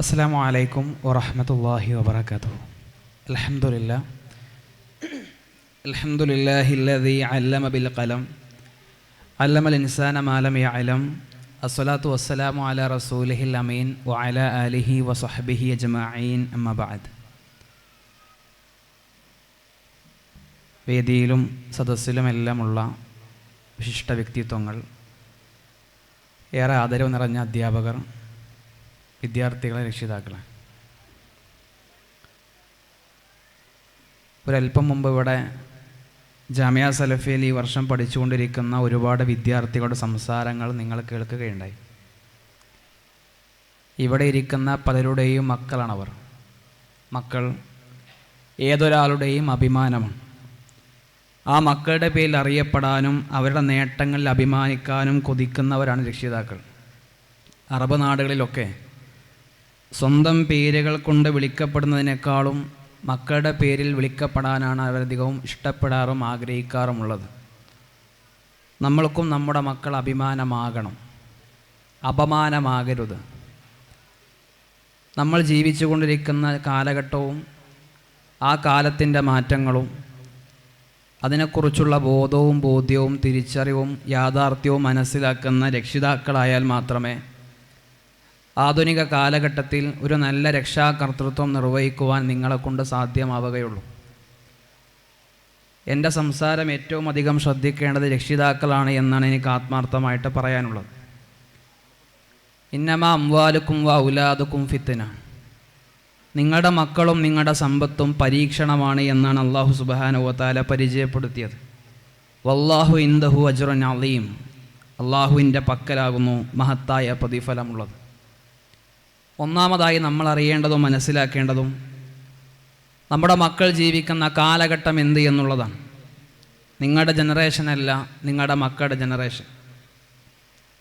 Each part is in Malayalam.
അസ്സാം വലൈക്കും വറഹമത്തല്ലാഹി വബർക്കാത്തു അലഹമുല്ല അലഹമുല്ലാഹില്ലതി അല്ലമ ബിൽ കലം അല്ലമൽ ഇൻസാന മാലം യലം അസ്സലാത്തു വസ്സലാമു അല റസൂലിഹിൽ അമീൻ വഅല അലിഹി വസഹബിഹി അജ്മഈൻ. അമ്മബാദ് വേദിയിലും സദസ്സിലുമെല്ലാമുള്ള വിശിഷ്ട വ്യക്തിത്വങ്ങൾ. ഏറെ ആദരവ് നിറഞ്ഞ അധ്യാപകർ. വിദ്യാർത്ഥികളെ രക്ഷിതാക്കളെ. ഒരല്പം മുമ്പ് ഇവിടെ ജാമ്യ സലഫിയിൽ ഈ വർഷം പഠിച്ചുകൊണ്ടിരിക്കുന്ന ഒരുപാട് വിദ്യാർത്ഥികളുടെ സംസാരങ്ങൾ നിങ്ങൾ കേൾക്കുകയുണ്ടായി. ഇവിടെ ഇരിക്കുന്ന പലരുടെയും മക്കളാണവർ. മക്കൾ ഏതൊരാളുടെയും അഭിമാനമാണ്. ആ മക്കളുടെ പേരിൽ അറിയപ്പെടാനും അവരുടെ നേട്ടങ്ങളിൽ അഭിമാനിക്കാനും കൊതിക്കുന്നവരാണ് രക്ഷിതാക്കൾ. അറബ് നാടുകളിലൊക്കെ സ്വന്തം പേരുകൾ കൊണ്ട് വിളിക്കപ്പെടുന്നതിനേക്കാളും മക്കളുടെ പേരിൽ വിളിക്കപ്പെടാനാണ് അവരധികവും ഇഷ്ടപ്പെടാറും ആഗ്രഹിക്കാറുമുള്ളത് നമ്മൾക്കും നമ്മുടെ മക്കൾ അഭിമാനമാകണം. അപമാനമാകരുത്. നമ്മൾ ജീവിച്ചുകൊണ്ടിരിക്കുന്ന കാലഘട്ടവും ആ കാലത്തിന്റെ മാറ്റങ്ങളും അതിനെക്കുറിച്ചുള്ള ബോധവും ബോധ്യവും തിരിച്ചറിവും യാഥാർത്ഥ്യവും മനസ്സിലാക്കുന്ന രക്ഷിതാക്കളായാൽ മാത്രമേ ആധുനിക കാലഘട്ടത്തിൽ ഒരു നല്ല രക്ഷാകർത്തൃത്വം നിർവഹിക്കുവാൻ നിങ്ങളെക്കൊണ്ട് സാധ്യമാവുകയുള്ളൂ. എന്റെ സംസാരം ഏറ്റവും അധികം ശ്രദ്ധിക്കേണ്ടത് രക്ഷിതാക്കളാണ് എന്നാണ് എനിക്ക് ആത്മാർത്ഥമായിട്ട് പറയാനുള്ളത്. ഇന്നമ അംവാലുക്കും വ ഉലാദുക്കും ഫിത്തിന നിങ്ങളുടെ മക്കളും നിങ്ങളുടെ സമ്പത്തും പരീക്ഷണമാണ് എന്നാണ് അള്ളാഹു സുബാനുവത്താല പരിചയപ്പെടുത്തിയത്. വല്ലാഹു ഇന്ദഹു അജുറൻ അലീം. അള്ളാഹുവിന്റെ പക്കലാകുന്നു മഹത്തായ പ്രതിഫലമുള്ളത്. ഒന്നാമതായി നമ്മൾ അറിയേണ്ടതും മനസ്സിലാക്കേണ്ടതും നമ്മുടെ മക്കൾ ജീവിക്കുന്ന കാലഘട്ടം എന്ത് എന്നുള്ളതാണ്. നിങ്ങളുടെ ജനറേഷനല്ല നിങ്ങളുടെ മക്കളുടെ ജനറേഷൻ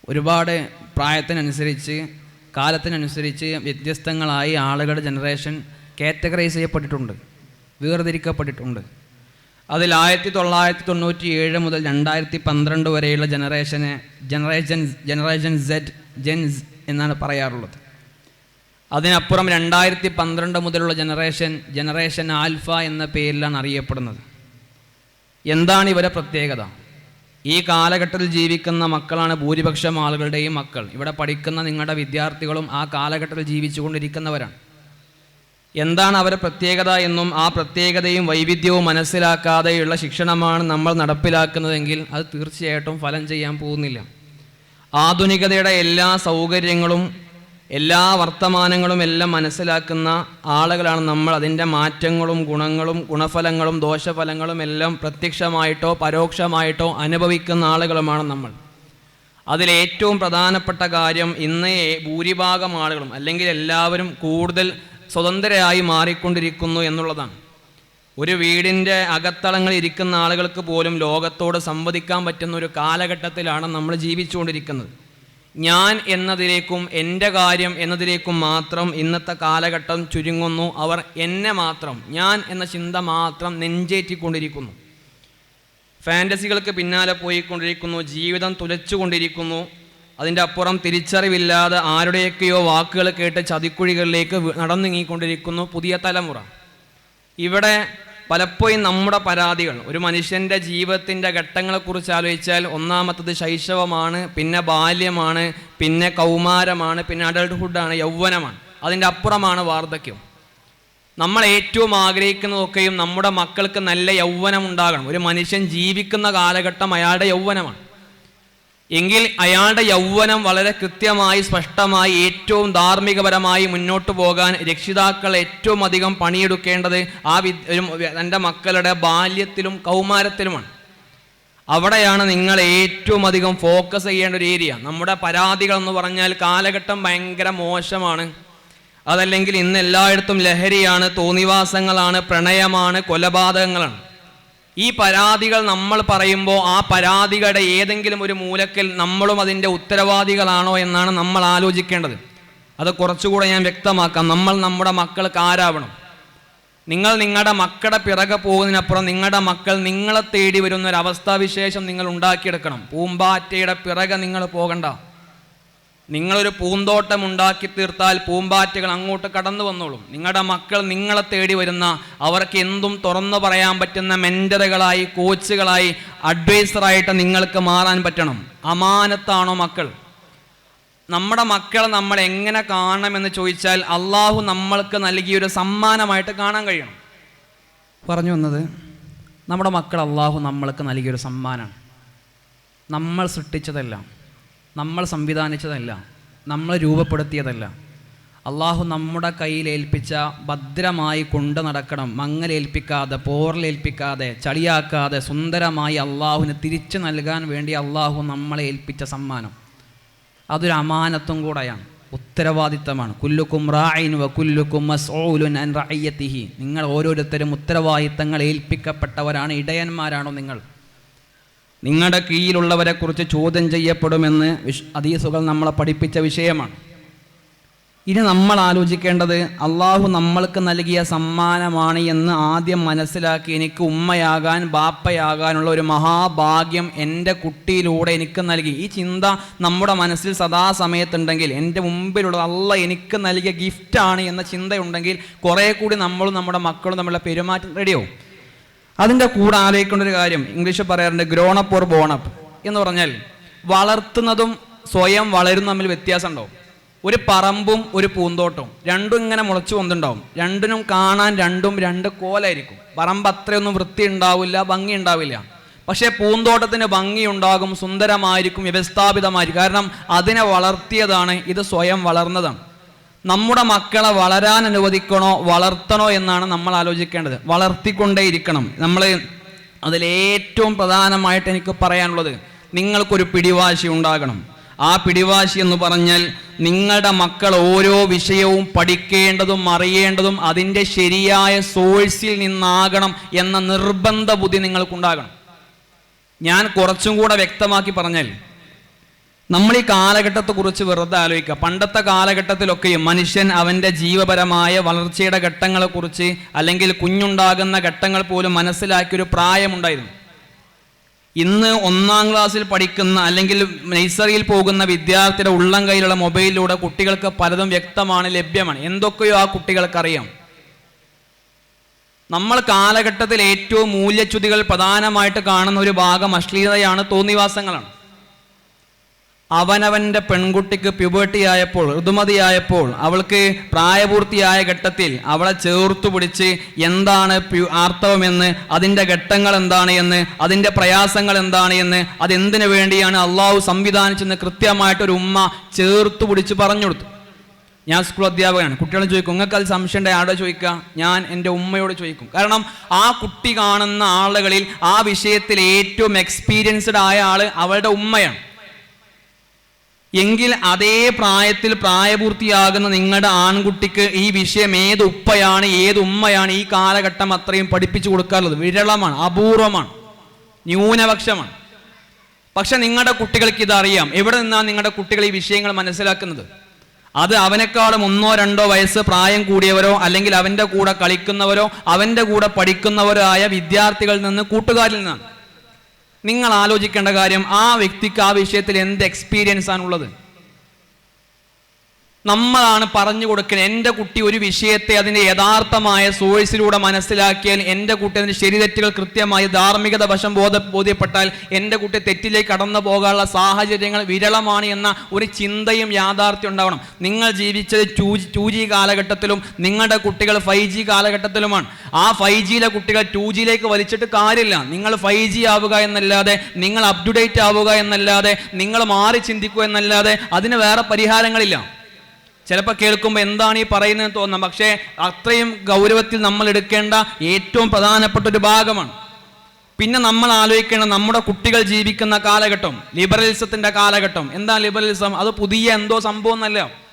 ഒരുപാട് പ്രായത്തിനനുസരിച്ച് കാലത്തിനനുസരിച്ച് വ്യത്യസ്തങ്ങളായി ആളുകളുടെ ജനറേഷൻ കാറ്റഗറൈസ് ചെയ്യപ്പെട്ടിട്ടുണ്ട് വേർതിരിക്കപ്പെട്ടിട്ടുണ്ട്. അതിൽ ആയിരത്തി തൊള്ളായിരത്തി തൊണ്ണൂറ്റി ഏഴ് മുതൽ രണ്ടായിരത്തി പന്ത്രണ്ട് വരെയുള്ള ജനറേഷനെ ജനറേഷൻ ജനറേഷൻ സെറ്റ് ജെൻസ് എന്നാണ് പറയാറുള്ളത്. അതിനപ്പുറം രണ്ടായിരത്തി പന്ത്രണ്ട് മുതലുള്ള ജനറേഷൻ ജനറേഷൻ ആൽഫ എന്ന പേരിലാണ് അറിയപ്പെടുന്നത്. എന്താണ് ഇവരെ പ്രത്യേകത? ഈ കാലഘട്ടത്തിൽ ജീവിക്കുന്ന മക്കളാണ് ഭൂരിപക്ഷം ആളുകളുടെയും മക്കൾ. ഇവിടെ പഠിക്കുന്ന നിങ്ങളുടെ വിദ്യാർത്ഥികളും ആ കാലഘട്ടത്തിൽ ജീവിച്ചുകൊണ്ടിരിക്കുന്നവരാണ്. എന്താണ് അവരെ പ്രത്യേകത എന്നും ആ പ്രത്യേകതയും വൈവിധ്യവും മനസ്സിലാക്കാതെയുള്ള ശിക്ഷണമാണ് നമ്മൾ നടപ്പിലാക്കുന്നതെങ്കിൽ അത് തീർച്ചയായിട്ടും ഫലം ചെയ്യാൻ പോകുന്നില്ല. ആധുനികതയുടെ എല്ലാ സൗകര്യങ്ങളും എല്ലാ വർത്തമാനങ്ങളും എല്ലാം മനസ്സിലാക്കുന്ന ആളുകളാണ് നമ്മൾ. അതിന്റെ മാറ്റങ്ങളും ഗുണങ്ങളും ഗുണഫലങ്ങളും ദോഷഫലങ്ങളും എല്ലാം പ്രത്യക്ഷമായിട്ടോ പരോക്ഷമായിട്ടോ അനുഭവിക്കുന്ന ആളുകളുമാണ് നമ്മൾ. അതിലേറ്റവും പ്രധാനപ്പെട്ട കാര്യം ഇന്ന് ഭൂരിഭാഗം ആളുകളും അല്ലെങ്കിൽ എല്ലാവരും കൂടുതൽ സ്വതന്ത്രരായി മാറിക്കൊണ്ടിരിക്കുന്നു എന്നുള്ളതാണ്. ഒരു വീടിന്റെ അകത്തളങ്ങളിൽ ഇരിക്കുന്ന ആളുകൾക്ക് പോലും ലോകത്തോട് സംവദിക്കാൻ പറ്റുന്ന ഒരു കാലഘട്ടത്തിലാണ് നമ്മൾ ജീവിച്ചുകൊണ്ടിരിക്കുന്നത്. ഞാൻ എന്നതിലേക്കും എന്റെ കാര്യം എന്നതിലേക്കും മാത്രം ഇന്നത്തെ കാലഘട്ടം ചുരുങ്ങുന്നു. അവർ എന്നെ മാത്രം ഞാൻ എന്ന ചിന്ത മാത്രം നെഞ്ചേറ്റിക്കൊണ്ടിരിക്കുന്നു. ഫാന്റസികൾക്ക് പിന്നാലെ പോയിക്കൊണ്ടിരിക്കുന്നു ജീവിതം തുലച്ചുകൊണ്ടിരിക്കുന്നു. അതിന്റെ അപ്പുറം തിരിച്ചറിവില്ലാതെ ആരുടെയൊക്കെയോ വാക്കുകൾ കേട്ട് ചതിക്കുഴികളിലേക്ക് നടന്നിങ്ങിക്കൊണ്ടിരിക്കുന്നു പുതിയ തലമുറ. ഇവിടെ പലപ്പോഴും നമ്മുടെ പരാതികൾ. ഒരു മനുഷ്യന്റെ ജീവിതത്തിന്റെ ഘട്ടങ്ങളെക്കുറിച്ച് ആലോചിച്ചാൽ ഒന്നാമത്തത് ശൈശവമാണ് പിന്നെ ബാല്യമാണ് പിന്നെ കൗമാരമാണ് പിന്നെ അഡൾട്ട്ഹുഡാണ് യൗവനമാണ്. അതിന്റെ അപ്പുറമാണ് വാർദ്ധക്യം. നമ്മൾ ഏറ്റവും ആഗ്രഹിക്കുന്നതൊക്കെയും നമ്മുടെ മക്കൾക്ക് നല്ല യൗവനം ഉണ്ടാകണം. ഒരു മനുഷ്യൻ ജീവിക്കുന്ന കാലഘട്ടം അയാളുടെ യൗവനമാണ്. എങ്കിൽ അയാളുടെ യൗവനം വളരെ കൃത്യമായി സ്പഷ്ടമായി ഏറ്റവും ധാർമ്മികപരമായി മുന്നോട്ട് പോകാൻ രക്ഷിതാക്കൾ ഏറ്റവും അധികം പണിയെടുക്കേണ്ടത് ആ വി തന്റെ മക്കളുടെ ബാല്യത്തിലും കൗമാരത്തിലുമാണ്. അവിടെയാണ് നിങ്ങൾ ഏറ്റവും അധികം ഫോക്കസ് ചെയ്യേണ്ട ഒരു ഏരിയ നമ്മുടെ പരാതികൾ എന്ന് പറഞ്ഞാൽ കാലഘട്ടം ഭയങ്കര മോശമാണ്. അതല്ലെങ്കിൽ ഇന്ന് എല്ലായിടത്തും ലഹരിയാണ് തോന്നിവാസങ്ങളാണ് പ്രണയമാണ് കൊലപാതകങ്ങളാണ്. ഈ പരാതികൾ നമ്മൾ പറയുമ്പോൾ ആ പരാതികളുടെ ഏതെങ്കിലും ഒരു മൂലക്കൽ നമ്മളും അതിന്റെ ഉത്തരവാദികളാണോ എന്നാണ് നമ്മൾ ആലോചിക്കേണ്ടത്. അത് കുറച്ചുകൂടെ ഞാൻ വ്യക്തമാക്കാം. നമ്മൾ നമ്മുടെ മക്കൾക്ക് ആരാവണം? നിങ്ങൾ നിങ്ങളുടെ മക്കളുടെ പിറകെ പോകുന്നതിനപ്പുറം നിങ്ങളുടെ മക്കൾ നിങ്ങളെ തേടി വരുന്ന ഒരു അവസ്ഥാവിശേഷം നിങ്ങൾ ഉണ്ടാക്കിയെടുക്കണം. പൂമ്പാറ്റയുടെ പിറകെ നിങ്ങൾ പോകണ്ട. നിങ്ങളൊരു പൂന്തോട്ടം ഉണ്ടാക്കി തീർത്താൽ പൂമ്പാറ്റകൾ അങ്ങോട്ട് കടന്നു വന്നോളും. നിങ്ങളുടെ മക്കൾ നിങ്ങളെ തേടി വരുന്ന അവർക്ക് എന്തും തുറന്നു പറയാൻ പറ്റുന്ന മെന്ററുകളായി കോച്ചുകളായി അഡ്വൈസറായിട്ട് നിങ്ങൾക്ക് മാറാൻ പറ്റണം. അമാനത്താണോ മക്കൾ? നമ്മുടെ മക്കളെ നമ്മൾ എങ്ങനെ കാണണമെന്ന് ചോദിച്ചാൽ അള്ളാഹു നമ്മൾക്ക് നൽകിയൊരു സമ്മാനമായിട്ട് കാണാൻ കഴിയണം. പറഞ്ഞു വന്നത് നമ്മുടെ മക്കൾ അള്ളാഹു നമ്മൾക്ക് നൽകിയൊരു സമ്മാനമാണ്. നമ്മൾ സൃഷ്ടിച്ചതല്ല. നമ്മൾ സംവിധാനിച്ചതല്ല. നമ്മൾ രൂപപ്പെടുത്തിയതല്ല. അള്ളാഹു നമ്മുടെ കയ്യിലേൽപ്പിച്ച ഭദ്രമായി കൊണ്ടു നടക്കണം. മങ്ങലേൽപ്പിക്കാതെ പോറലേൽപ്പിക്കാതെ ചളിയാക്കാതെ സുന്ദരമായി അള്ളാഹുവിന് തിരിച്ചു നൽകാൻ വേണ്ടി അള്ളാഹു നമ്മളെ ഏൽപ്പിച്ച സമ്മാനം. അതൊരു അമാനത്തും കൂടെയാണ്. ഉത്തരവാദിത്തമാണ്. കുല്ലുക്കും റായിൻ വ കുല്ലുക്കും മസ്ഊലുൻ അൻ റായ്യത്തിഹി നിങ്ങൾ ഓരോരുത്തരും ഉത്തരവാദിത്തങ്ങൾ ഏൽപ്പിക്കപ്പെട്ടവരാണ് ഇടയന്മാരാണോ നിങ്ങൾ? നിങ്ങളുടെ കീഴിലുള്ളവരെ കുറിച്ച് ചോദ്യം ചെയ്യപ്പെടുമെന്ന് വിശ് ഹദീസുകൾ നമ്മളെ പഠിപ്പിച്ച വിഷയമാണ്. ഇനി നമ്മൾ ആലോചിക്കേണ്ടത് അള്ളാഹു നമ്മൾക്ക് നൽകിയ സമ്മാനമാണ് എന്ന് ആദ്യം മനസ്സിലാക്കി എനിക്ക് ഉമ്മയാകാൻ ബാപ്പയാകാനുള്ള ഒരു മഹാഭാഗ്യം എന്റെ കുട്ടിയിലൂടെ എനിക്ക് നൽകി. ഈ ചിന്ത നമ്മുടെ മനസ്സിൽ സദാസമയത്തുണ്ടെങ്കിൽ എന്റെ മുമ്പിലുള്ള അള്ള എനിക്ക് നൽകിയ ഗിഫ്റ്റാണ് എന്ന ചിന്തയുണ്ടെങ്കിൽ കുറേ കൂടി നമ്മളും നമ്മുടെ മക്കളും തമ്മിലുള്ള പെരുമാറ്റം റെഡിയാവും അതിന്റെ കൂടെ ആലോചിക്കേണ്ട ഒരു കാര്യം. ഇംഗ്ലീഷിൽ പറയാറുണ്ട് ഗ്രോണപ്പ് ഓർ ബോണപ്പ് എന്ന് പറഞ്ഞാൽ വളർത്തുന്നതും സ്വയം വളരും തമ്മിൽ വ്യത്യാസണ്ടാവും ഒരു പറമ്പും ഒരു പൂന്തോട്ടവും രണ്ടും ഇങ്ങനെ മുളച്ചു വന്നിട്ടുണ്ടാവും രണ്ടിനും കാണാൻ രണ്ടും രണ്ട് കോലായിരിക്കും. പറമ്പ് അത്രയൊന്നും വൃത്തി ഉണ്ടാവില്ല ഭംഗി ഉണ്ടാവില്ല പക്ഷേ പൂന്തോട്ടത്തിന് ഭംഗി ഉണ്ടാകും സുന്ദരമായിരിക്കും വ്യവസ്ഥാപിതമായിരിക്കും. കാരണം അതിനെ വളർത്തിയതാണ് ഇത് സ്വയം വളർന്നതാണ്. നമ്മുടെ മക്കളെ വളരാൻ അനുവദിക്കണോ വളർത്തണോ എന്നാണ് നമ്മൾ ആലോചിക്കേണ്ടത്. വളർത്തിക്കൊണ്ടേയിരിക്കണം. നമ്മൾ അതിലേറ്റവും പ്രധാനമായിട്ട് എനിക്ക് പറയാനുള്ളത് നിങ്ങൾക്കൊരു പിടിവാശി ഉണ്ടാകണം. ആ പിടിവാശി എന്ന് പറഞ്ഞാൽ നിങ്ങളുടെ മക്കൾ ഓരോ വിഷയവും പഠിക്കേണ്ടതും അറിയേണ്ടതും അതിന്റെ ശരിയായ സോഴ്സിൽ നിന്നാകണം എന്ന നിർബന്ധ ബുദ്ധി നിങ്ങൾക്കുണ്ടാകണം. ഞാൻ കുറച്ചും കൂടെ വ്യക്തമാക്കി പറഞ്ഞാൽ നമ്മൾ ഈ കാലഘട്ടത്തെക്കുറിച്ച് വെറുതെ ആലോചിക്കുക. പണ്ടത്തെ കാലഘട്ടത്തിലൊക്കെയും മനുഷ്യൻ അവന്റെ ജീവപരമായ വളർച്ചയുടെ ഘട്ടങ്ങളെക്കുറിച്ച് അല്ലെങ്കിൽ കുഞ്ഞുണ്ടാകുന്ന ഘട്ടങ്ങൾ പോലും മനസ്സിലാക്കിയൊരു പ്രായമുണ്ടായിരുന്നു. ഇന്ന് ഒന്നാം ക്ലാസ്സിൽ പഠിക്കുന്ന അല്ലെങ്കിൽ നഴ്സറിയിൽ പോകുന്ന വിദ്യാർത്ഥിയുടെ ഉള്ളം കയ്യിലുള്ള മൊബൈലിലൂടെ കുട്ടികൾക്ക് പലതും വ്യക്തമാണ് ലഭ്യമാണ്. എന്തൊക്കെയോ ആ കുട്ടികൾക്കറിയാം. നമ്മൾ കാലഘട്ടത്തിൽ ഏറ്റവും മൂല്യച്യുതികൾ പ്രധാനമായിട്ട് കാണുന്ന ഒരു ഭാഗം അശ്ലീലതയാണ് തോന്നിവാസങ്ങളാണ്. അവനവന്റെ പെൺകുട്ടിക്ക് പ്യുബേർട്ടി ആയപ്പോൾ ഋതുമതിയായപ്പോൾ അവൾക്ക് പ്രായപൂർത്തിയായ ഘട്ടത്തിൽ അവളെ ചേർത്തു പിടിച്ച് എന്താണ് ആർത്തവമെന്ന് അതിന്റെ ഘട്ടങ്ങൾ എന്താണ് എന്ന് അതിന്റെ പ്രയാസങ്ങൾ എന്താണ് എന്ന് അതെന്തിനു വേണ്ടിയാണ് അള്ളാഹു സംവിധാനിച്ചെന്ന് കൃത്യമായിട്ടൊരു ഉമ്മ ചേർത്തു പിടിച്ച് പറഞ്ഞു കൊടുത്തു. ഞാൻ സ്കൂൾ അധ്യാപകനാണ്. കുട്ടികളെ ചോദിക്കും നിങ്ങൾക്ക് അത് സംശയം ഉണ്ടെങ്കിൽ ചോദിക്കുക? ഞാൻ എന്റെ ഉമ്മയോട് ചോദിക്കും. കാരണം ആ കുട്ടി കാണുന്ന ആളുകളിൽ ആ വിഷയത്തിൽ ഏറ്റവും എക്സ്പീരിയൻസ്ഡ് ആയ ആൾ അവളുടെ ഉമ്മയാണ്. എങ്കിൽ അതേ പ്രായത്തിൽ പ്രായപൂർത്തിയാകുന്ന നിങ്ങളുടെ ആൺകുട്ടിക്ക് ഈ വിഷയം ഏത് ഉപ്പയാണ് ഏത് ഉമ്മയാണ് ഈ കാലഘട്ടം അത്രയും പഠിപ്പിച്ചു കൊടുക്കാറുള്ളത്. വിരളമാണ് അപൂർവമാണ് ന്യൂനപക്ഷമാണ്. പക്ഷെ നിങ്ങളുടെ കുട്ടികൾക്ക് ഇതറിയാം. എവിടെ നിന്നാണ് നിങ്ങളുടെ കുട്ടികൾ ഈ വിഷയങ്ങൾ മനസ്സിലാക്കുന്നത്? അത് അവനേക്കാളും ഒന്നോ രണ്ടോ വയസ്സ് പ്രായം കൂടിയവരോ അല്ലെങ്കിൽ അവന്റെ കൂടെ കളിക്കുന്നവരോ അവന്റെ കൂടെ പഠിക്കുന്നവരോ ആയ വിദ്യാർത്ഥികളിൽ നിന്ന് കൂട്ടുകാരിൽ നിന്നാണ്. നിങ്ങൾ ആലോചിക്കേണ്ട കാര്യം ആ വ്യക്തിക്ക് ആ വിഷയത്തിൽ എന്ത് എക്സ്പീരിയൻസ് ആണുള്ളത്? നമ്മളാണ് പറഞ്ഞു കൊടുക്കുന്നത് എന്റെ കുട്ടി ഒരു വിഷയത്തെ അതിന്റെ യഥാർത്ഥമായ സോഴ്സിലൂടെ മനസ്സിലാക്കിയാൽ എന്റെ കുട്ടി അതിന്റെ ശരിതെറ്റുകൾ കൃത്യമായി ധാർമ്മികത വശം ബോധ ബോധ്യപ്പെട്ടാൽ എന്റെ കുട്ടി തെറ്റിലേക്ക് കടന്നു പോകാനുള്ള സാഹചര്യങ്ങൾ വിരളമാണ് എന്ന ഒരു ചിന്തയും യാഥാർത്ഥ്യം ഉണ്ടാവണം. നിങ്ങൾ ജീവിച്ചത് ടു ടു ജി കാലഘട്ടത്തിലും നിങ്ങളുടെ കുട്ടികൾ ഫൈവ് ജി കാലഘട്ടത്തിലുമാണ്. ആ ഫൈവ് ജിയിലെ കുട്ടികൾ ടു ജിയിലേക്ക് വലിച്ചിട്ട് കാര്യമില്ല. നിങ്ങൾ ഫൈവ് ജി ആവുക എന്നല്ലാതെ നിങ്ങൾ അപ് ടു ഡേറ്റ് ആവുക എന്നല്ലാതെ നിങ്ങൾ മാറി ചിന്തിക്കുക എന്നല്ലാതെ അതിന് വേറെ പരിഹാരങ്ങളില്ല. ചിലപ്പോൾ കേൾക്കുമ്പോൾ എന്താണ് ഈ പറയുന്നതെന്ന് തോന്നാം. പക്ഷേ അത്രയും ഗൗരവത്തിൽ നമ്മൾ എടുക്കേണ്ട ഏറ്റവും പ്രധാനപ്പെട്ട ഒരു ഭാഗമാണ്. പിന്നെ നമ്മൾ ആലോചിക്കേണ്ട നമ്മുടെ കുട്ടികൾ ജീവിക്കുന്ന കാലഘട്ടം ലിബറലിസത്തിന്റെ കാലഘട്ടം. എന്താ ലിബറലിസം? അത് പുതിയ എന്തോ സംഭവം എന്നല്ല.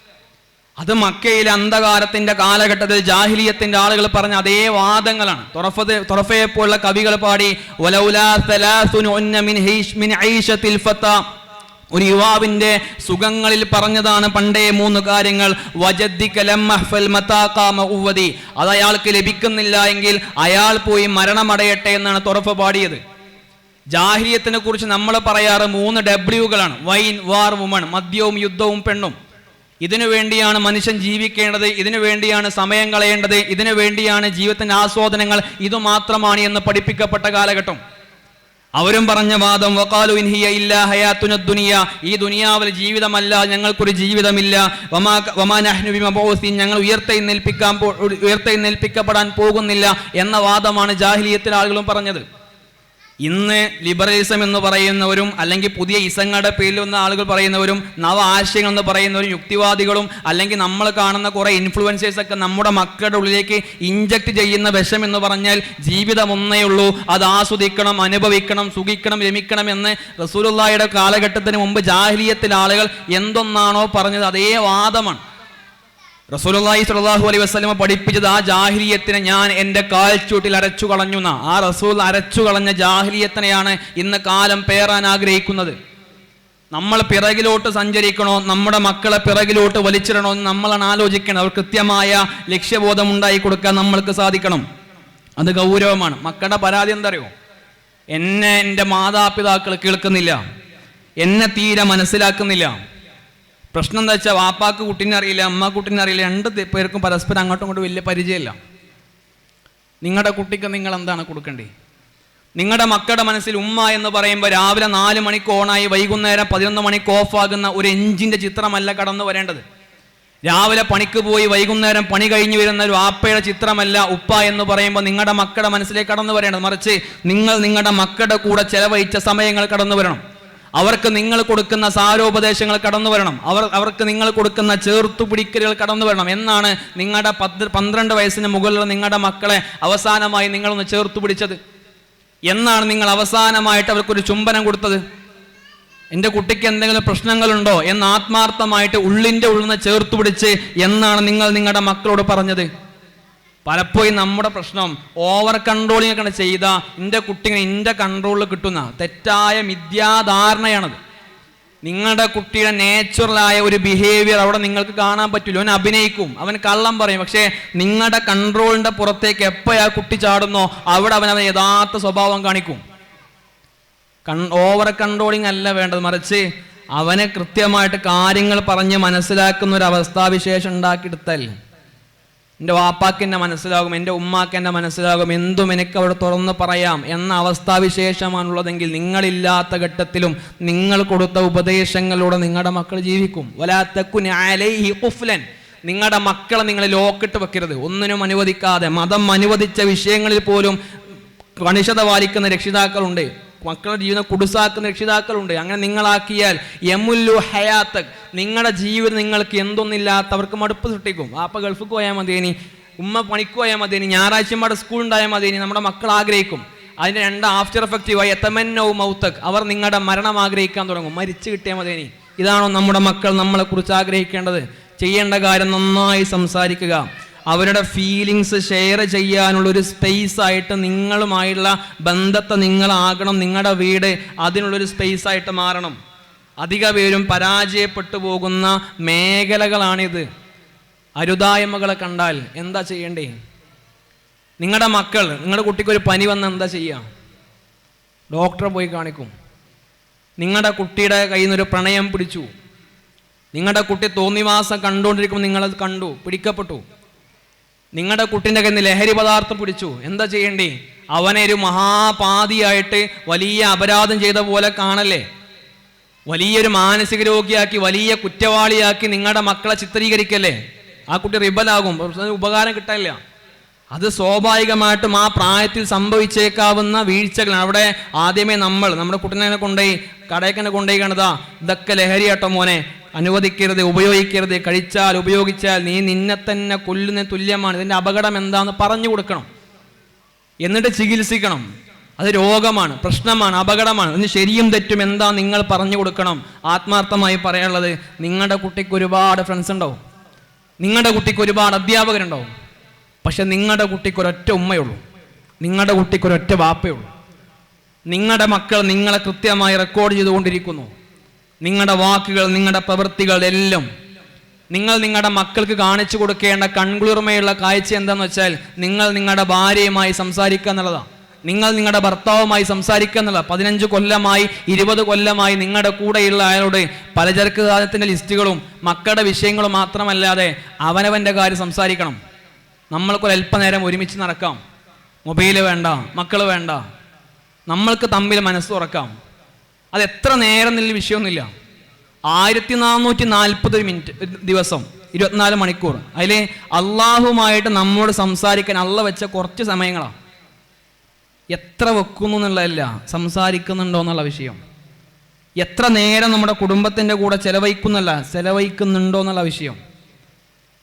അത് മക്കയിലെ അന്ധകാരത്തിന്റെ കാലഘട്ടത്തിൽ ജാഹിലിയത്തിന്റെ ആളുകൾ പറഞ്ഞ അതേ വാദങ്ങളാണ്. തുറഫത് തുറഫയെ പോലുള്ള കവികൾ പാടി "വലൗലാ ഒരു യുവാവിന്റെ സുഖങ്ങളിൽ പറഞ്ഞതാണ് പണ്ടേ മൂന്ന് കാര്യങ്ങൾ. അത് അയാൾക്ക് ലഭിക്കുന്നില്ല എങ്കിൽ അയാൾ പോയി മരണമടയട്ടെ എന്നാണ് തുറഫ് പാടിയത്. ജാഹിലിയത്തിനെ കുറിച്ച് നമ്മൾ പറയാറ് മൂന്ന് ഡബ്ല്യുകളാണ്. വൈൻ വാർ വുമൺ മദ്യവും യുദ്ധവും പെണ്ണും. ഇതിനു വേണ്ടിയാണ് മനുഷ്യൻ ജീവിക്കേണ്ടത് ഇതിനു വേണ്ടിയാണ് സമയം കളയേണ്ടത് ഇതിനു വേണ്ടിയാണ് ജീവിതത്തിന്റെ ആസ്വാദനങ്ങൾ. ഇത് മാത്രമാണ് എന്ന് പഠിപ്പിക്കപ്പെട്ട കാലഘട്ടം. അവരും പറഞ്ഞ വാദം വക്കാലു ഇൻഹിയ ഇല്ല ഹയാത്തുന ദുനിയ. ഈ ദുനിയാവിൽ ജീവിതമല്ല ഞങ്ങൾക്കൊരു ജീവിതമില്ല. ഞങ്ങൾ ഉയർത്തെഴുന്നേൽപ്പിക്കാൻ ഉയർത്തെഴുന്നേൽപ്പിക്കപ്പെടാൻ പോകുന്നില്ല എന്ന വാദമാണ് ജാഹിലിയത്തിലെ ആളുകളും പറഞ്ഞത്. ഇന്ന് ലിബറലിസം എന്ന് പറയുന്നവരും അല്ലെങ്കിൽ പുതിയ ഇസങ്ങളുടെ പേരിൽ വന്ന ആളുകൾ പറയുന്നവരും നവ ആശയങ്ങൾ എന്ന് പറയുന്നവരും യുക്തിവാദികളും അല്ലെങ്കിൽ നമ്മൾ കാണുന്ന കുറേ ഇൻഫ്ലുവൻസേഴ്സ് ഒക്കെ നമ്മുടെ മക്കളുടെ ഉള്ളിലേക്ക് ഇഞ്ചക്ട് ചെയ്യുന്ന വിഷം എന്ന് പറഞ്ഞാൽ ജീവിതം ഒന്നേ ഉള്ളൂ. അത് ആസ്വദിക്കണം അനുഭവിക്കണം സുഖിക്കണം രമിക്കണം എന്ന് റസൂലുള്ളാഹിയുടെ കാലഘട്ടത്തിന് മുമ്പ് ജാഹിലിയത്തിൽ ആളുകൾ എന്തൊന്നാണോ പറഞ്ഞത് അതേ വാദമാണ്. റസൂലുള്ളാഹി സ്വല്ലല്ലാഹു അലൈ വസ്ലമ പഠിപ്പിച്ചത് ആ ജാഹിലിയത്തിനെ ഞാൻ എന്റെ കാൽച്ചൂട്ടിൽ അരച്ചു കളഞ്ഞു ആ റസൂൽ അരച്ചു കളഞ്ഞ ജാഹിലിയത്തിനെയാണ് ഇന്ന് കാലം പേറാൻ ആഗ്രഹിക്കുന്നത്. നമ്മൾ പിറകിലോട്ട് സഞ്ചരിക്കണോ നമ്മുടെ മക്കളെ പിറകിലോട്ട് വലിച്ചിടണോ എന്ന് നമ്മളാണ് ആലോചിക്കണം അവർ കൃത്യമായ ലക്ഷ്യബോധം ഉണ്ടായി കൊടുക്കാൻ നമ്മൾക്ക് സാധിക്കണം. അത് ഗൗരവമാണ്. മക്കളുടെ പരാതി എന്തറിയോ? എന്നെ എന്റെ മാതാപിതാക്കൾ കേൾക്കുന്നില്ല. എന്നെ തീരെ മനസ്സിലാക്കുന്നില്ല. പ്രശ്നം എന്താ വെച്ചാൽ വാപ്പാക്ക് കുട്ടീനെ അറിയില്ല അമ്മ കുട്ടീനെ അറിയില്ല രണ്ട് പേർക്കും പരസ്പരം അങ്ങോട്ടും ഇങ്ങോട്ടും വലിയ പരിചയമില്ല. നിങ്ങളുടെ കുട്ടിക്ക് നിങ്ങൾ എന്താണ് കൊടുക്കേണ്ടത് നിങ്ങളുടെ മക്കളുടെ മനസ്സിൽ ഉമ്മ എന്ന് പറയുമ്പോൾ രാവിലെ നാല് മണിക്ക് ഓണായി വൈകുന്നേരം പതിനൊന്ന് മണിക്ക് ഓഫാകുന്ന ഒരു എഞ്ചിന്റെ ചിത്രമല്ല കടന്നു വരേണ്ടത്. രാവിലെ പണിക്ക് പോയി വൈകുന്നേരം പണി കഴിഞ്ഞു വരുന്ന ഒരു ആപ്പയുടെ ചിത്രമല്ല ഉപ്പ എന്ന് പറയുമ്പോൾ നിങ്ങളുടെ മക്കളുടെ മനസ്സിലേക്ക് കടന്നു വരേണ്ടത്. മറിച്ച് നിങ്ങൾ നിങ്ങളുടെ മക്കളുടെ കൂടെ ചെലവഴിച്ച സമയങ്ങൾ കടന്നു വരണം. അവർക്ക് നിങ്ങൾ കൊടുക്കുന്ന സാരോപദേശങ്ങൾ കടന്നു വരണം. അവർ അവർക്ക് നിങ്ങൾ കൊടുക്കുന്ന ചേർത്തു പിടിക്കലുകൾ കടന്നു വരണം. എന്നാണ് നിങ്ങളുടെ പത്ത് പന്ത്രണ്ട് വയസ്സിന് മുകളിലുള്ള നിങ്ങളുടെ മക്കളെ അവസാനമായി നിങ്ങളൊന്ന് ചേർത്തു പിടിച്ചത് എന്നാണ് നിങ്ങൾ അവസാനമായിട്ട് അവർക്കൊരു ചുംബനം കൊടുത്തത്. എന്റെ കുട്ടിക്ക് എന്തെങ്കിലും പ്രശ്നങ്ങളുണ്ടോ എന്ന് ആത്മാർത്ഥമായിട്ട് ഉള്ളിന്റെ ഉള്ളിൽ നിന്ന് ചേർത്ത് പിടിച്ച് എന്നാണ് നിങ്ങൾ നിങ്ങളുടെ മക്കളോട് പറഞ്ഞത്. പലപ്പോഴും നമ്മുടെ പ്രശ്നം ഓവർ കൺട്രോളിംഗ് ഒക്കെ ചെയ്ത എന്റെ കുട്ടികൾ എന്റെ കൺട്രോളിൽ കിട്ടുന്ന തെറ്റായ മിഥ്യാധാരണയാണത്. നിങ്ങളുടെ കുട്ടിയുടെ നേച്ചുറലായ ഒരു ബിഹേവിയർ അവിടെ നിങ്ങൾക്ക് കാണാൻ പറ്റില്ല. അവൻ അഭിനയിക്കും അവൻ കള്ളം പറയും. പക്ഷേ നിങ്ങളുടെ കൺട്രോളിന്റെ പുറത്തേക്ക് എപ്പോഴാ കുട്ടി ചാടുന്നോ അവിടെ അവൻ അവൻ യഥാർത്ഥ സ്വഭാവം കാണിക്കും. കൺ ഓവർ കൺട്രോളിങ് അല്ല വേണ്ടത്. മറിച്ച് അവനെ കൃത്യമായിട്ട് കാര്യങ്ങൾ പറഞ്ഞ് മനസ്സിലാക്കുന്ന ഒരു അവസ്ഥാവിശേഷം ഉണ്ടാക്കിയെടുത്താൽ എന്റെ വാപ്പാക്ക് എന്നെ മനസ്സിലാകും എന്റെ ഉമ്മാക്ക് മനസ്സിലാകും എന്തും എനിക്ക് അവിടെ തുറന്ന് പറയാം എന്ന അവസ്ഥാവിശേഷമാണുള്ളതെങ്കിൽ നിങ്ങളില്ലാത്ത ഘട്ടത്തിലും നിങ്ങൾ കൊടുത്ത ഉപദേശങ്ങളിലൂടെ നിങ്ങളുടെ മക്കൾ ജീവിക്കും. വലാത്തക്കു അലൈഹി ഖുഫ്ലൻ നിങ്ങളുടെ മക്കളെ നിങ്ങൾ ലോക്കിട്ട് വെക്കരുത്. ഒന്നിനും അനുവദിക്കാതെ മതം അനുവദിച്ച വിഷയങ്ങളിൽ പോലും കണിശത പാലിക്കുന്ന രക്ഷിതാക്കളുണ്ട്. മക്കളുടെ ജീവിതം കുടുസാക്കുന്ന രക്ഷിതാക്കളുണ്ട്. അങ്ങനെ നിങ്ങളാക്കിയാൽ യമുല്ലു ഹയാത്ത് നിങ്ങളുടെ ജീവിതം നിങ്ങൾക്ക് എന്തൊന്നില്ലാത്തവർക്ക് മടുപ്പ് സൃഷ്ടിക്കും. വാപ്പ ഗൾഫിൽ പോയാൽ മതിയേനി ഉമ്മ പണിക്ക് പോയാൽ ഞായറാഴ്ച ഞായറാഴ്ചമാരുടെ സ്കൂൾ ഉണ്ടായാൽ മതിയേനി നമ്മുടെ മക്കൾ ആഗ്രഹിക്കും. അതിന്റെ രണ്ട് ആഫ്റ്റർ എഫക്റ്റീവായി എത്തമന്നവും മൗത്തക്. അവർ നിങ്ങളുടെ മരണം ആഗ്രഹിക്കാൻ തുടങ്ങും. മരിച്ചു കിട്ടിയാൽ മതിയേനി ഇതാണോ നമ്മുടെ മക്കൾ നമ്മളെ കുറിച്ച് ആഗ്രഹിക്കേണ്ടത്? ചെയ്യേണ്ട കാര്യം നന്നായി സംസാരിക്കുക. അവരുടെ ഫീലിങ്സ് ഷെയർ ചെയ്യാനുള്ള ഒരു സ്പേസ് ആയിട്ട് നിങ്ങളുമായുള്ള ബന്ധത്തെ നിങ്ങളാകണം നിങ്ങളുടെ വീട് അതിനുള്ളൊരു സ്പേസ് ആയിട്ട് മാറണം. അധിക പേരും പരാജയപ്പെട്ടു പോകുന്ന മേഖലകളാണിത്. അരുതായ്മകളെ കണ്ടാൽ എന്താ ചെയ്യേണ്ടേ? നിങ്ങളുടെ മക്കൾ നിങ്ങളുടെ കുട്ടിക്ക് ഒരു പനി വന്ന എന്താ ചെയ്യുക ഡോക്ടറെ പോയി കാണിക്കും. നിങ്ങളുടെ കുട്ടിയുടെ കയ്യിൽ നിന്നൊരു പ്രണയം പിടിച്ചു. നിങ്ങളുടെ കുട്ടി തോന്നിവാസം കണ്ടുകൊണ്ടിരിക്കുമ്പോൾ നിങ്ങളത് കണ്ടു പിടിക്കപ്പെട്ടു. നിങ്ങളുടെ കുട്ടിന്റെ കയ്യിൽ ലഹരി പദാർത്ഥം പിടിച്ചു. എന്താ ചെയ്യണ്ടേ? അവനെ ഒരു മഹാപാതിയായിട്ട് വലിയ അപരാധം ചെയ്ത പോലെ കാണല്ലേ? വലിയൊരു മാനസിക രോഗിയാക്കി വലിയ കുറ്റവാളിയാക്കി നിങ്ങളുടെ മക്കളെ ചിത്രീകരിക്കല്ലേ? ആ കുട്ടി റിബലാകും. ഉപകാരം കിട്ടില്ല അത് സ്വാഭാവികമായിട്ടും ആ പ്രായത്തിൽ സംഭവിച്ചേക്കാവുന്ന വീഴ്ചകളാണ്. അവിടെ ആദ്യമേ നമ്മൾ നമ്മുടെ കുട്ടനെ കൊണ്ടുപോയി കടയ്ക്കനെ കൊണ്ടുപോയി കണ്ടതാ. ഇതൊക്കെ ലഹരിയാട്ടോ മോനെ. അനുവദിക്കരുത് ഉപയോഗിക്കരുത് കഴിച്ചാൽ ഉപയോഗിച്ചാൽ നീ നിന്നെ തന്നെ കൊല്ലുന്ന തുല്യമാണ്. ഇതിന്റെ അപകടം എന്താണെന്ന് പറഞ്ഞു കൊടുക്കണം. എന്നിട്ട് ചികിത്സിക്കണം. അത് രോഗമാണ് പ്രശ്നമാണ് അപകടമാണ്. അതിന് ശരിയും തെറ്റും എന്താ നിങ്ങൾ പറഞ്ഞു കൊടുക്കണം? ആത്മാർത്ഥമായി പറയാനുള്ളത് നിങ്ങളുടെ കുട്ടിക്ക് ഒരുപാട് ഫ്രണ്ട്സ് ഉണ്ടാവും. നിങ്ങളുടെ കുട്ടിക്ക് ഒരുപാട് അധ്യാപകരുണ്ടാവും. പക്ഷെ നിങ്ങളുടെ കുട്ടിക്ക് ഒരൊറ്റ ഉമ്മയുള്ളൂ. നിങ്ങളുടെ കുട്ടിക്ക് ഒരൊറ്റ വാപ്പയുള്ളൂ. നിങ്ങളുടെ മക്കൾ നിങ്ങളെ കൃത്യമായി റെക്കോർഡ് ചെയ്തുകൊണ്ടിരിക്കുന്നു. നിങ്ങളുടെ വാക്കുകൾ നിങ്ങളുടെ പ്രവൃത്തികൾ എല്ലാം. നിങ്ങൾ നിങ്ങളുടെ മക്കൾക്ക് കാണിച്ചു കൊടുക്കേണ്ട കൺകുളിർമയുള്ള കാഴ്ച എന്താണെന്ന് വെച്ചാൽ നിങ്ങൾ നിങ്ങളുടെ ഭാര്യയുമായി സംസാരിക്കുക എന്നുള്ളതാണ് നിങ്ങൾ നിങ്ങളുടെ ഭർത്താവുമായി സംസാരിക്കുക എന്നുള്ളത്. പതിനഞ്ച് കൊല്ലമായി ഇരുപത് കൊല്ലമായി നിങ്ങളുടെ കൂടെയുള്ള അയാളോട് പലചരക്ക് കാലത്തിന്റെ ലിസ്റ്റുകളും മക്കളുടെ വിഷയങ്ങളും മാത്രമല്ലാതെ അവനവന്റെ കാര്യം സംസാരിക്കണം. നമ്മൾക്കൊരു അല്പനേരം ഒരുമിച്ച് നടക്കാം. മൊബൈൽ വേണ്ട മക്കൾ വേണ്ട. നമ്മൾക്ക് തമ്മിൽ മനസ്സ് തുറക്കാം. അത് എത്ര നേരം എന്നുള്ള വിഷയമൊന്നുമില്ല. ആയിരത്തി നാനൂറ്റി നാൽപ്പത് മിനിറ്റ് ദിവസം ഇരുപത്തിനാല് മണിക്കൂർ. അതിൽ അള്ളാഹുമായിട്ട് നമ്മോട് സംസാരിക്കാൻ അള്ള വെച്ച കുറച്ച് സമയങ്ങളാണ് എത്ര വെക്കുന്നു എന്നുള്ളതല്ല സംസാരിക്കുന്നുണ്ടോ എന്നുള്ള വിഷയം. എത്ര നേരം നമ്മുടെ കുടുംബത്തിന്റെ കൂടെ ചെലവഴിക്കുന്നല്ല ചെലവഴിക്കുന്നുണ്ടോ എന്നുള്ള വിഷയം.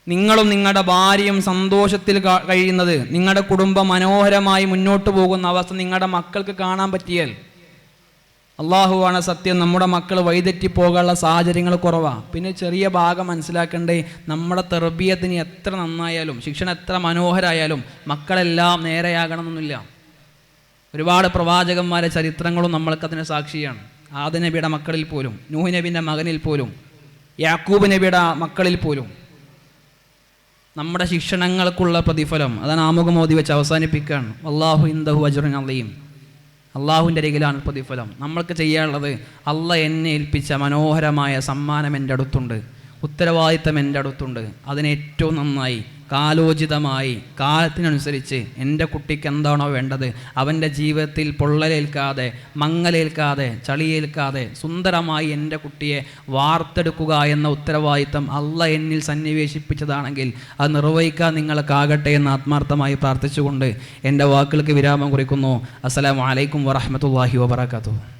നിങ്ങളും നിങ്ങളുടെ ഭാര്യയും സന്തോഷത്തിൽ കഴിയുന്നത് നിങ്ങളുടെ കുടുംബം മനോഹരമായി മുന്നോട്ട് പോകുന്ന അവസ്ഥ നിങ്ങളുടെ മക്കൾക്ക് കാണാൻ പറ്റിയാൽ. അള്ളാഹുവാണ് സത്യം. നമ്മുടെ മക്കൾ വഴിതെറ്റി പോകാനുള്ള സാഹചര്യങ്ങൾ കുറവാണ് പിന്നെ ചെറിയ ഭാഗം മനസ്സിലാക്കണ്ടേ നമ്മുടെ തെർബിയത്തിന് എത്ര നന്നായാലും ശിക്ഷണം എത്ര മനോഹരായാലും മക്കളെല്ലാം നേരെയാകണമെന്നൊന്നുമില്ല ഒരുപാട് പ്രവാചകന്മാരെ ചരിത്രങ്ങളും നമ്മൾക്കതിന് സാക്ഷിയാണ്. ആദ നബിയുടെ മക്കളിൽ പോലും നൂഹ് നബിന്റെ മകനിൽ പോലും യാക്കൂബ് നബിയുടെ മക്കളിൽ പോലും. നമ്മുടെ ശിക്ഷണങ്ങൾക്കുള്ള പ്രതിഫലം അതാണ് ആമുഖം മോദി വെച്ച് അവസാനിപ്പിക്കുകയാണ്. അള്ളാഹു ഇന്ദഹു അജുറിൻ അള്ളയും അള്ളാഹുവിന്റെ അരികിലാണ് പ്രതിഫലം. നമ്മൾക്ക് ചെയ്യാനുള്ളത് അള്ള എന്നെ ഏൽപ്പിച്ച മനോഹരമായ സമ്മാനം എന്റെ അടുത്തുണ്ട്. ഉത്തരവാദിത്തം എന്റെ അടുത്തുണ്ട്. അതിനെ ഏറ്റവും നന്നായി കാലോചിതമായി കാലത്തിനനുസരിച്ച് എന്റെ കുട്ടിക്ക് എന്താണോ വേണ്ടത് അവന്റെ ജീവിതത്തിൽ പൊള്ളലേൽക്കാതെ മങ്ങലേൽക്കാതെ ചളിയേൽക്കാതെ സുന്ദരമായി എന്റെ കുട്ടിയെ വാർത്തെടുക്കുക എന്ന ഉത്തരവാദിത്തം അല്ല എന്നിൽ സന്നിവേശിപ്പിച്ചതാണെങ്കിൽ അത് നിർവഹിക്കാൻ നിങ്ങൾക്കാകട്ടെ എന്ന് ആത്മാർത്ഥമായി പ്രാർത്ഥിച്ചുകൊണ്ട് എന്റെ വാക്കുകൾക്ക് വിരാമം കുറിക്കുന്നു. അസ്സലാമു അലൈക്കും വറഹ്മത്തുള്ളാഹി വബറകാതുഹു.